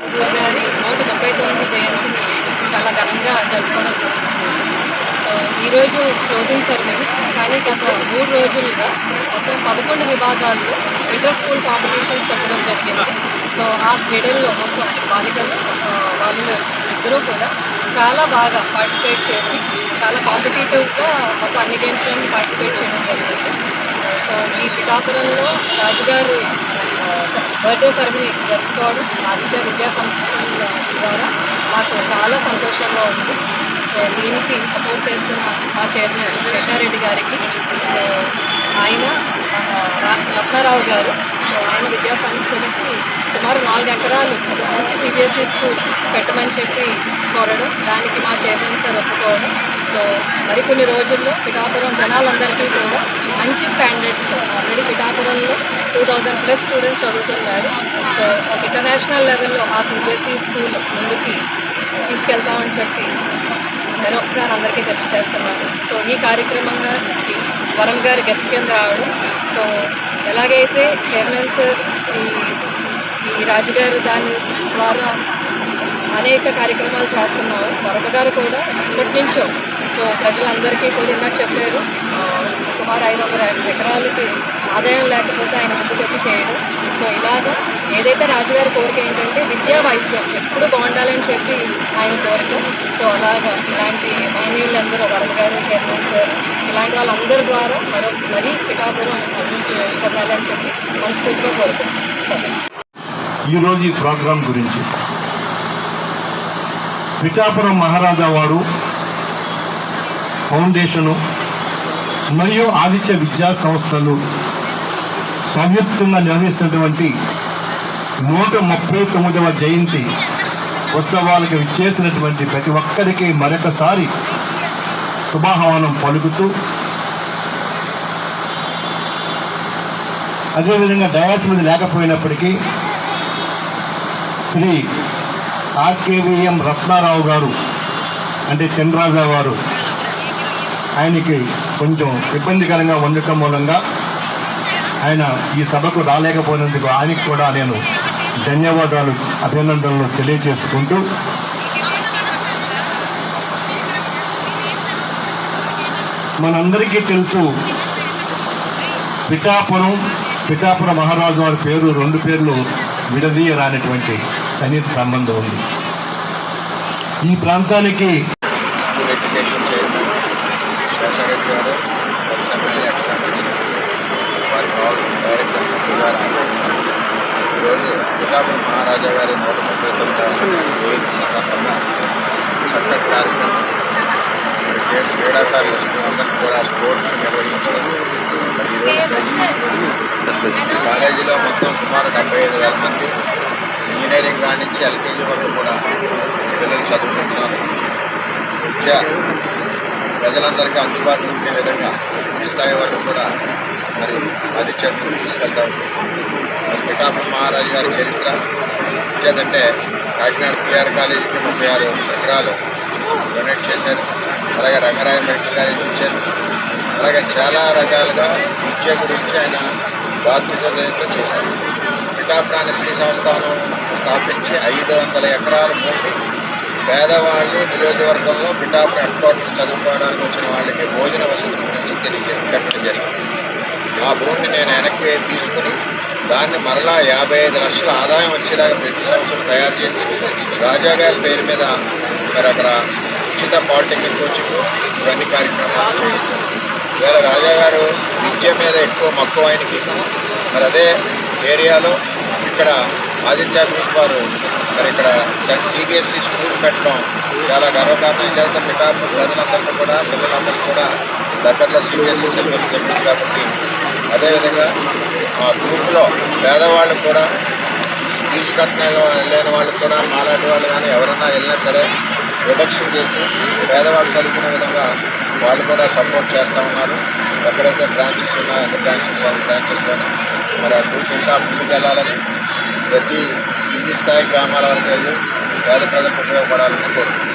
గారి నూట ముప్పై తొమ్మిది జయంతిని చాలా ఘనంగా జరుపుకోవడం జరుగుతుంది. సో ఈరోజు క్లోజింగ్ సెరమనీ కానీ గత మూడు రోజులుగా మొత్తం పదకొండు విభాగాల్లో ఇంటర్ స్కూల్ కాంపిటీషన్స్ పెట్టడం జరిగింది. సో ఆ క్రీడల్లో మొత్తం బాలికలు వాళ్ళు ఇద్దరూ కూడా చాలా బాగా పార్టిసిపేట్ చేసి చాలా కాంపిటేటివ్గా మొత్తం అన్ని గేమ్స్లోనూ పార్టిసిపేట్ చేయడం జరిగింది. సో ఈ పిఠాపురంలో రాజుగారి బర్త్డే సెరమనీ జరుపుకోవడం ఆదిత్య విద్యా సంస్థల ద్వారా మాకు చాలా సంతోషంగా ఉంది. సో దీనికి సపోర్ట్ చేస్తున్న మా చైర్మన్ శశారెడ్డి గారికి సో ఆయన మన రత్నారావు గారు సో ఆయన విద్యా సంస్థలకి సుమారు నాలుగు ఎకరాలు ఒక మంచి సిబిఎస్ఈ స్కూల్ పెట్టమని చెప్పి కోరడం దానికి మా చైర్మన్ సార్ ఒప్పుకోవడం సో మరికొన్ని రోజుల్లో పిఠాపురం జనాలందరికీ కూడా మంచి స్టాండర్డ్స్తో ఆల్రెడీ పిఠాపురంలో టూ థౌజండ్ ప్లస్ స్టూడెంట్స్ చదువుతున్నారు. సో ఒక ఇంటర్నేషనల్ లెవెల్లో ఆ సిబిఎస్ఈ స్కూల్ ముందుకి తీసుకెళ్తామని చెప్పి ఒకసారి అందరికీ తెలియజేస్తున్నాను. సో ఈ కార్యక్రమంగా వరం గారు గెస్ట్ కింద రావడం. సో ఎలాగైతే చైర్మన్ సార్ ఈ ఈ రాజుగారు దాని ద్వారా అనేక కార్యక్రమాలు చేస్తున్నాము వరమ గారు కూడా ఇప్పటి నుంచో సో ప్రజలందరికీ కూడా ఇందాక చెప్పారు. సుమారు ఐదు వందల ఎకరాలకి ఆదాయం లేకపోతే ఆయన ముందుకు వచ్చి చేయడం. సో ఇలాగ ఏదైతే రాజుగారి కోరిక ఏంటంటే విద్యా వైద్యం ఎప్పుడు బాగుండాలని చెప్పి ఆయన కోరిక. సో అలాగా ఇలాంటి మహనీయులందరూ వరద గారు చైర్మన్ సార్ ఇలాంటి వాళ్ళందరి ద్వారా మరో మరీ పిఠాపురం అభివృద్ధి చెందాలని చెప్పి మనస్ఫూర్తిగా కోరుకుంటున్నాను. ఈరోజు ఈ ప్రోగ్రాం గురించి. పిఠాపురం మహారాజా వారు ఫౌండేషను మరియు ఆదిత్య విద్యా సంస్థలు సంయుక్తంగా నిర్వహిస్తున్నటువంటి నూట ముప్పై తొమ్మిదవ జయంతి ఉత్సవాలకు విచ్చేసినటువంటి ప్రతి ఒక్కరికి మరొకసారి శుభాహ్వానం పలుకుతూ అదేవిధంగా డయాస్ మీద లేకపోయినప్పటికీ శ్రీ ఆర్కేవిఎం రత్నారావు గారు అంటే చంద్రరాజా వారు ఆయనకి కొంచెం ఇబ్బందికరంగా ఉండటం మూలంగా ఆయన ఈ సభకు రాలేకపోయినందుకు ఆయనకి కూడా నేను ధన్యవాదాలు అభినందనలు తెలియజేసుకుంటూ. మనందరికీ తెలుసు పిఠాపురం పిఠాపుర మహారాజు వారి పేరు రెండు పేర్లు విడదీయరానటువంటి సన్నిహిత సంబంధం ఉంది. ఈ ప్రాంతానికి గారు. డైరెక్టర్ గారు ఈరోజు పిఠాపురం మహారాజా గారి నూట ముప్పై తొమ్మిది సందర్భంగా చక్కటి కార్యక్రమం క్రీడాకారులు అందరికీ కూడా స్పోర్ట్స్ నిర్వహించారు కాలేజీలో మొత్తం సుమారు డెబ్బై ఐదు వేల మంది ఇంజనీరింగ్ కాడి నుంచి ఎల్కేజీ వరకు కూడా పిల్లలు చదువుకుంటున్నారు. విద్య ప్రజలందరికీ అందుబాటులో ఉండే విధంగా స్థాయి వరకు కూడా మరి ఆదిత్యంకు తీసుకెళ్తాం. మరి పిఠాపురం మహారాజు గారి చరిత్ర. ఇచ్చేదంటే కాకినాడ పిఆర్ కాలేజీకి ముప్పై ఆరు ఎకరాలు డొనేట్ చేశారు. అలాగే రంగరాయ మెడికల్ కాలేజ్ ఇచ్చారు. అలాగే చాలా రకాలుగా విద్య గురించి ఆయన బాధ్యతతో చేశారు. పిఠాపురాణ శ్రీ సంస్థానం స్థాపించి ఐదు వందల ఎకరాల భూమి పేదవాళ్ళు నియోజకవర్గంలో పిఠాపురం హెడ్ చదువుకోవడానికి వచ్చిన వాళ్ళకి భోజన వసతి గురించి తెలియదు ఆ భూమిని నేను వెనక్కి తీసుకుని దాన్ని మరలా యాభై ఐదు లక్షల ఆదాయం వచ్చేలాగా ప్రతి సంవత్సరం తయారు చేసి రాజా గారి పేరు మీద మరి అక్కడ ఉచిత పాలిటెక్నిక్ కోచింగ్ ఇవన్నీ కార్యక్రమాలు చేయడం. ఇవాళ రాజాగారు విద్య మీద ఎక్కువ మక్కువ ఆయనకి. మరి అదే ఏరియాలో ఇక్కడ ఆదిత్య గ్రూప్ వారు మరి ఇక్కడ సిబిఎస్ఈ స్కూల్ పెట్టడం చాలా గర్వకారణం. చేత పిఠాపురం ప్రజలందరికీ కూడా పిల్లలందరికీ కూడా దగ్గరలో సిబిఎస్ఈ సిలబస్ దొరుకుతుంది కాబట్టి అదేవిధంగా ఆ గ్రూప్లో పేదవాళ్ళు కూడా ఫీజు కట్టిన లేని వాళ్ళకి కూడా మాలాంటి వాళ్ళు కానీ ఎవరన్నా వెళ్ళినా సరే రిడక్షన్ చేసి పేదవాళ్ళు చదువుకునే విధంగా వాళ్ళు కూడా సపోర్ట్ చేస్తూ ఉన్నారు. ఎక్కడైతే బ్రాంచెస్ ఉన్నాయో అన్ని బ్రాంచెస్ వాళ్ళ బ్రాంచెస్లోనే మరి ఆ గ్రూప్ ఇంకా ముందుకెళ్ళాలని ప్రతి కింది స్థాయి గ్రామాల వరకు వెళ్ళి పేద ప్రజలకు ఉపయోగపడాలని కోరుకుంటున్నాను